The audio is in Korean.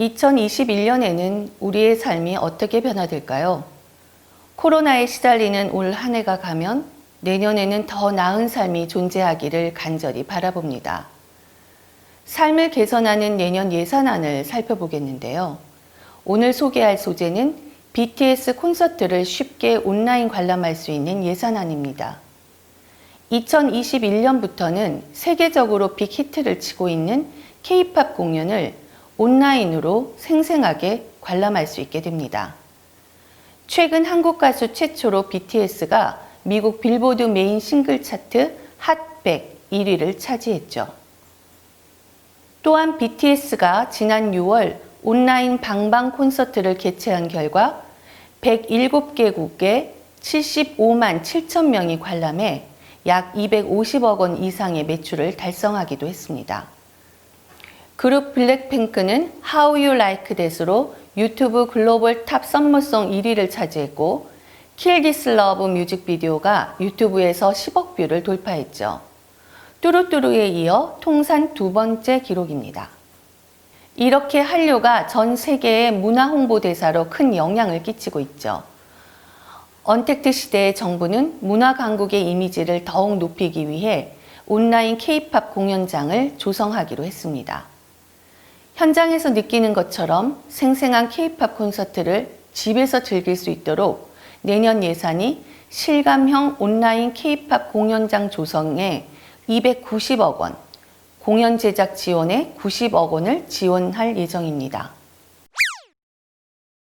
2021년에는 우리의 삶이 어떻게 변화될까요? 코로나에 시달리는 올 한 해가 가면 내년에는 더 나은 삶이 존재하기를 간절히 바라봅니다. 삶을 개선하는 내년 예산안을 살펴보겠는데요. 오늘 소개할 소재는 BTS 콘서트를 쉽게 온라인 관람할 수 있는 예산안입니다. 2021년부터는 세계적으로 빅히트를 치고 있는 K-팝 공연을 온라인으로 생생하게 관람할 수 있게 됩니다. 최근 한국 가수 최초로 BTS가 미국 빌보드 메인 싱글 차트 핫100 1위를 차지했죠. 또한 BTS가 지난 6월 온라인 방방 콘서트를 개최한 결과 107개국에 75만 7천 명이 관람해 약 250억 원 이상의 매출을 달성하기도 했습니다. 그룹 블랙핑크는 How You Like That으로 유튜브 글로벌 탑 썸머송 1위를 차지했고 Kill This Love 뮤직비디오가 유튜브에서 10억 뷰를 돌파했죠. 뚜루뚜루에 이어 통산 두 번째 기록입니다. 이렇게 한류가 전 세계의 문화 홍보 대사로 큰 영향을 끼치고 있죠. 언택트 시대의 정부는 문화 강국의 이미지를 더욱 높이기 위해 온라인 K-팝 공연장을 조성하기로 했습니다. 현장에서 느끼는 것처럼 생생한 K-팝 콘서트를 집에서 즐길 수 있도록 내년 예산이 실감형 온라인 K-팝 공연장 조성에 290억 원, 공연 제작 지원에 90억 원을 지원할 예정입니다.